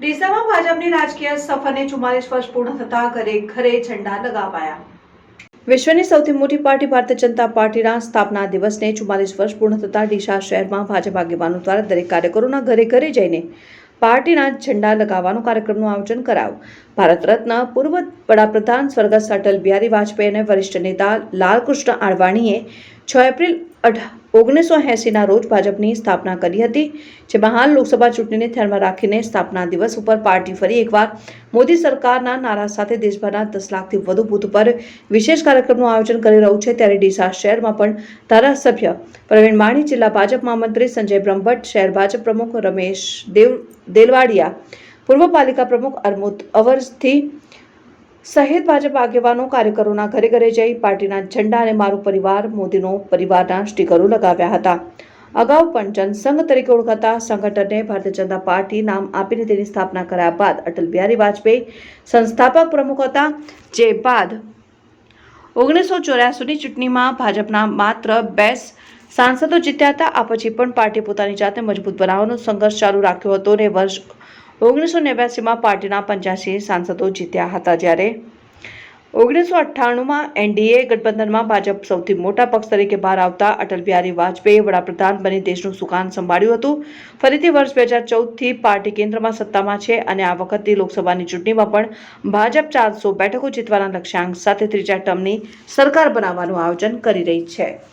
ડીસામાં ભાજપની રાજકીય સફરને ચુમ્માલીસ વર્ષ પૂર્ણ થતા ઘરે ઘરે ઝંડા લગાવાયા. વિશ્વની સૌથી મોટી પાર્ટી ભારતીય જનતા પાર્ટીના સ્થાપના દિવસને ચુમ્માલીસ વર્ષ પૂર્ણ થતા ડીસા શહેરમાં ભાજપ આગેવાનો દ્વારા દરેક કાર્યકરોના ઘરે ઘરે જઈને પાર્ટીના ઝંડા લગાવવાનો કાર્યક્રમનું આયોજન કરાયું. ભારત રત્ન પૂર્વ વડાપ્રધાન સ્વર્ગસ્થ અટલ બિહારી વાજપેયી અને વરિષ્ઠ નેતા લાલકૃષ્ણ આડવાણીએ છ એપ્રિલ ઓગણીસો એંસીના રોજ ભાજપની સ્થાપના કરી હતી, જેમાં હાલ લોકસભા ચૂંટણીને ધ્યાનમાં રાખીને સ્થાપના દિવસ ઉપર પાર્ટી ફરી એકવાર મોદી સરકારના નારા સાથે દેશભરના દસ લાખથી વધુ બૂથ પર વિશેષ કાર્યક્રમનું આયોજન કરી રહ્યું છે. ત્યારે ડીસા શહેરમાં પણ ધારાસભ્ય પ્રવીણ માણી જિલ્લા ભાજપ મહામંત્રી સંજય બ્રહ્મભટ્ટ, શહેર ભાજપ પ્રમુખ રમેશ દેવ દેલવાડિયા પૂર્વ પાલિકા પ્રમુખ અરમુદ અવરથી સહિત ભાજપ આગેવાનો કાર્યકરોના ઘરે ઘરે જઈ પાર્ટીના ઝંડા અને મારું પરિવાર, મોદીનો પરિવારના સ્ટીકરો લગાવ્યા હતા. અગાઉ પણ જનસંઘ તરીકે ઓળખાતા સંગઠનને ભારતીય જનતા પાર્ટી નામ આપીને તેની સ્થાપના કર્યા બાદ અટલ બિહારી વાજપેયી સંસ્થાપક પ્રમુખ હતા. જે બાદ ઓગણીસો ચોર્યાસીની ચૂંટણીમાં ભાજપના માત્ર બે સાંસદો જીત્યા હતા. આ પછી પણ પાર્ટી પોતાની જાતને મજબૂત બનાવવાનો સંઘર્ષ ચાલુ રાખ્યો હતો અને વર્ષ ઓગણીસો નેવ્યાસીમાં પાર્ટીના પંચ્યાસી સાંસદો જીત્યા હતા જ્યારે ઓગણીસો અઠ્ઠાણુંમાં એનડીએ ગઠબંધનમાં ભાજપ સૌથી મોટા પક્ષ તરીકે બહાર આવતા અટલ બિહારી વાજપેયી વડાપ્રધાન બની દેશનું સુકાન સંભાળ્યું હતું. ફરીથી વર્ષ બે હજાર ચૌદથી પાર્ટી કેન્દ્રમાં સત્તામાં છે અને આ વખતની લોકસભાની ચૂંટણીમાં પણ ભાજપ ચારસો બેઠકો જીતવાના લક્ષ્યાંક સાથે ત્રીજા ટર્મની સરકાર બનાવવાનું આયોજન કરી રહી છે.